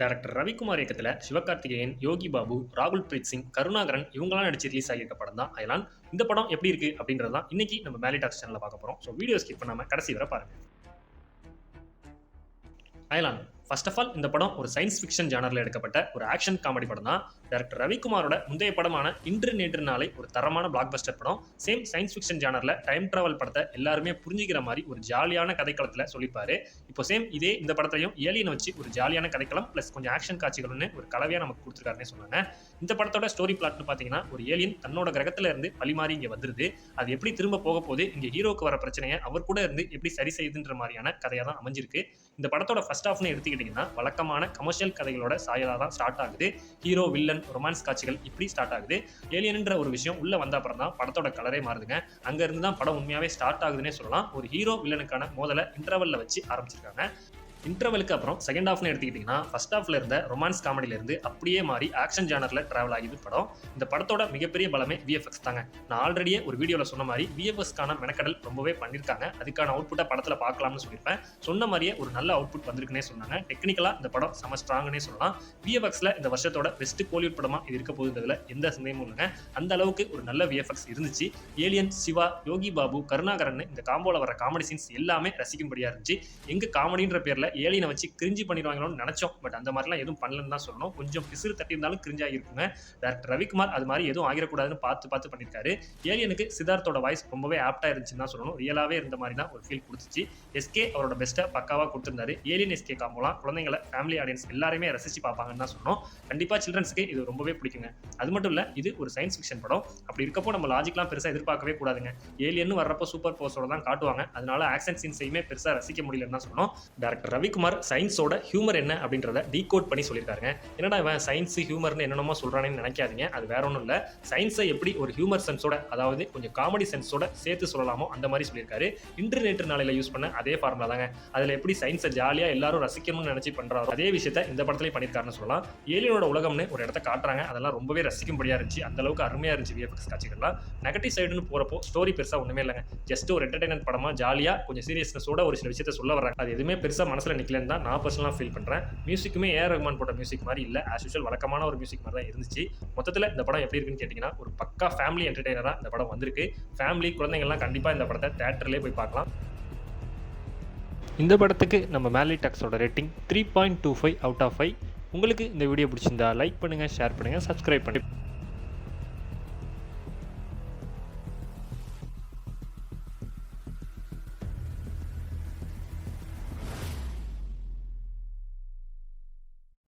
Director Ravikumar இயக்கத்தில் சிவகார்த்திகேயன் யோகி பாபு ராகுல் breath Singh Karunakaran இவங்களாம் நடிச்சு ரிலீஸ் ஆகியிருக்க படம் தான். அயலான் இந்த படம் எப்படி இருக்கு அப்படின்றது தான் இன்னைக்கு நம்ம மேலி டாக்ஸ் சேனலில் பார்க்க போகிறோம் ஸோ வீடியோ ஸ்கிப் பண்ணாமல் கடைசி வரை பாருங்கள் அயலான். ஃபர்ஸ்ட் ஆஃப் ஆல் இந்த படம் ஒரு சயின்ஸ் ஃபிக்ஷன் ஜானரில் எடுக்கப்பட்ட ஒரு ஆக்ஷன் காமெடி படம் தான் டேரக்டர் ரவிக்குமாரோட முந்தைய படமான இன்று நேற்று நாளை ஒரு தரமான பிளாக் பஸ்டர் படம் சேம் சயின்ஸ் ஃபிக்ஷன் ஜானரில் டைம் ட்ராவல் படத்தை எல்லாருமே புரிஞ்சுக்கிற மாதிரி ஒரு ஜாலியான கதைக்களத்தில் சொல்லிப்பாரு. இப்போ சேம் இதே இந்த படத்தையும் ஏலியனை வச்சு ஒரு ஜாலியான கதைக்களம் ப்ளஸ் கொஞ்சம் ஆக்ஷன் காட்சிகள்னு ஒரு கலவையாக நமக்கு கொடுத்துருக்காருன்னு சொன்னாங்க. இந்த படத்தோட ஸ்டோரி பிளாட்னு பார்த்தீங்கன்னா ஒரு ஏலியன் தன்னோட கிரகத்துல இருந்து பழிமாறி இங்கே வந்துருது. அது எப்படி திரும்ப போக போது இங்கே ஹீரோக்கு வர பிரச்சனையை அவர் கூட இருந்து எப்படி சரி செய்யுதுன்ற மாதிரியான கதையாக தான் அமைஞ்சிருக்கு. இந்த படத்தோட ஃபர்ஸ்ட் ஆஃப்னு எடுத்துக்கிட்டிங்கன்னா வழக்கமான கமர்ஷியல் கதைகளோட சாயலாக தான் ஸ்டார்ட் ஆகுது. ஹீரோ வில்லன் ரொமான்ஸ் காட்சிகள் இப்படி ஸ்டார்ட் ஆகுது. ஏலியன்ன்ற ஒரு விஷயம் உள்ள வந்த அப்புறம் தான் படத்தோட கலரே மாறுதுங்க. அங்கேருந்து தான் படம் உண்மையாவே ஸ்டார்ட் ஆகுதுன்னே சொல்லலாம். ஒரு ஹீரோ வில்லனுக்கான மோதலை இன்டர்வல்ல வச்சு ஆரம்பிச்சிருக்காங்க. இன்டர்வலுக்கு அப்புறம் செகண்ட் ஹாஃப்னு எடுத்துக்கிட்டிங்கன்னா ஃபர்ஸ்ட் ஹாஃப்ல இருந்த ரொமான்ஸ் காமெடியில இருந்து அப்படியே மாறி ஆக்ஷன் ஜானரில் டிராவல் ஆகிது படம். இந்த படத்தோட மிகப்பெரிய பலமே விஎஃப்எக்ஸ் தாங்க. நான் ஆல்ரெடியே ஒரு வீடியோவில் சொன்ன மாதிரி விஎஃப்எஸ்க்கான மெனக்கடல் ரொம்பவே பண்ணியிருக்காங்க அதுக்கான அவுட்புட்டை படத்தில் பார்க்கலாம்னு சொல்லியிருப்பேன். சொன்ன மாதிரியே ஒரு நல்ல அவுட்புட் வந்திருக்குன்னே சொன்னாங்க. டெக்னிக்கலாக இந்த படம் செம ஸ்ட்ராங்னே சொல்லலாம். விஎஃப்எக்ஸில் இந்த வருஷத்தோட பெஸ்ட் கோலிவுட் படமாக இது இருக்க போகுதுன்றதுல எந்த சந்தேகமும் இல்லைங்க. அந்த அளவுக்கு ஒரு நல்ல விஎஃப்எக்ஸ் இருந்துச்சு. ஏலியன் சிவா யோகி பாபு கருணாகரன் இந்த காம்போவில் வர காமெடி சீன்ஸ் எல்லாமே ரசிக்கும்படியாக இருந்துச்சு. எங்கள் காமெடின்ற பேரில் ஏலியனை வச்சு கிரிஞ்சு பண்ணிடுவாங்களோன்னு நினைச்சோம். பட் அந்த மாதிரிலாம் எதுவும் பண்ணலன்னு தான் சொல்லணும். கொஞ்சம் பிசிறு தட்டி இருந்தாலும் கிரிஞ்சாக இருக்குங்க. டேரக்டர் ரவிக்குமார் அது மாதிரி எதுவும் ஆகிடக்கூடாதுன்னு பார்த்து பார்த்து பண்ணியிருக்காரு. ஏலியனுக்கு சித்தார்த்தோட வாய்ஸ் ரொம்பவே ஆப்டா இருந்துச்சுன்னு தான் சொல்லணும். ரியலாவே இருந்த மாதிரி தான் ஒரு ஃபீல் கொடுத்துச்சு. எஸ்கே அவரோட பெஸ்ட்டை பக்காவாக கொடுத்துருந்தாரு. ஏலியன் எஸ்கே காம்போலாம் குழந்தைங்களை ஃபேமிலி ஆடியன்ஸ் எல்லாருமே ரசிச்சு பார்ப்பாங்கன்னு தான் சொல்லணும். கண்டிப்பாக சில்ட்ரன்ஸுக்கு இது ரொம்பவே பிடிக்குங்க. அது மட்டும் இல்லை இது ஒரு சயின்ஸ் ஃபிக்ஷன் படம். அப்படி இருக்கப்போ நம்ம லாஜிக்லாம் பெருசாக எதிர்பார்க்கவே கூடாதுங்க. ஏலியன் வர்றப்போ சூப்பர் போர்ஸோட தான் காட்டுவாங்க. அதனால ஆக்ஷன் சீன்ஸையுமே பெருசாக ரசிக்க முடியலன்னு தான் சொன்னோம் டேரக்டர் ரவிக்குமார் சயின்ஸோட ஹியூமர் என்ன அப்படின்றத டீகோட் பண்ணி சொல்லியிருக்காருங்க. என்னடா இவன் சயின்ஸ் ஹியூமர்னு என்னென்னமோ சொல்கிறானேன்னு நினைக்காதீங்க. அது வேற ஒன்றும் இல்லை. சயின்ஸை எப்படி ஒரு ஹியூமர் சென்ஸோட அதாவது கொஞ்சம் காமெடி சென்ஸோட சேர்த்து சொல்லலாமோ அந்த மாதிரி சொல்லியிருக்காரு. இன்டர்நெட் நாளையில் யூஸ் பண்ண அதே ஃபார்முலா தாங்க. அதில் எப்படி சயின்ஸை ஜாலியாக எல்லாரும் ரசிக்கணும்னு நினச்சி பண்றாரோ அதே விஷயத்த இந்த படத்துலேயும் பண்ணியிருக்காருன்னு சொல்லலாம். ஏலியனோட உலகம்னு ஒரு இடத்த காட்டுறாங்க. அதெல்லாம் ரொம்பவே ரசிக்கும்படியாக இருந்துச்சு. அந்த அளவுக்கு இருந்துச்சு விஎஃப்எக்ஸ் காட்சிகள்லாம். நெகட்டிவ் சைடுன்னு போறப்போ ஸ்டோரி பெருசாக ஒண்ணுமே இல்லைங்க. ஜஸ்ட் ஒரு என்டர்டைன்மெண்ட் படமா ஜாலியாக கொஞ்சம் சீரியஸ்னஸோட ஒரு சில விஷயத்த சொல்ல வர்றாங்க. அது எதுவுமே பெருசாக மனசில் நிக்கலன்னு தான் நான் பர்சனலாக ஃபீல் பண்றேன். மியூசிக்குமே ஏஆர் ரஹ்மான் போட்ட மியூசிக் மாதிரி இல்லை. ஆஸ் யூஷுவல் வழக்கமான ஒரு மியூசிக் மாதிரி தான் இருந்துச்சு. மொத்தத்தில் இந்த படம் எப்படி இருக்குன்னு கேட்டிங்கன்னா ஒரு பக்கா ஃபேமிலி என்டர்டைனராக இந்த படம் வந்திருக்கு. ஃபேமிலி குழந்தைங்கள்லாம் கண்டிப்பாக இந்த படத்தை தேட்டர்லேயே போய் பார்க்கலாம். இந்த படத்துக்கு நம்ம மேலி டாக்ஸோட rating three point two five out of five உங்களுக்கு இந்த வீடியோ பிடிச்சிருந்தா லைக் பண்ணுங்கள் ஷேர் பண்ணுங்கள் சப்ஸ்கிரைப் பண்ணி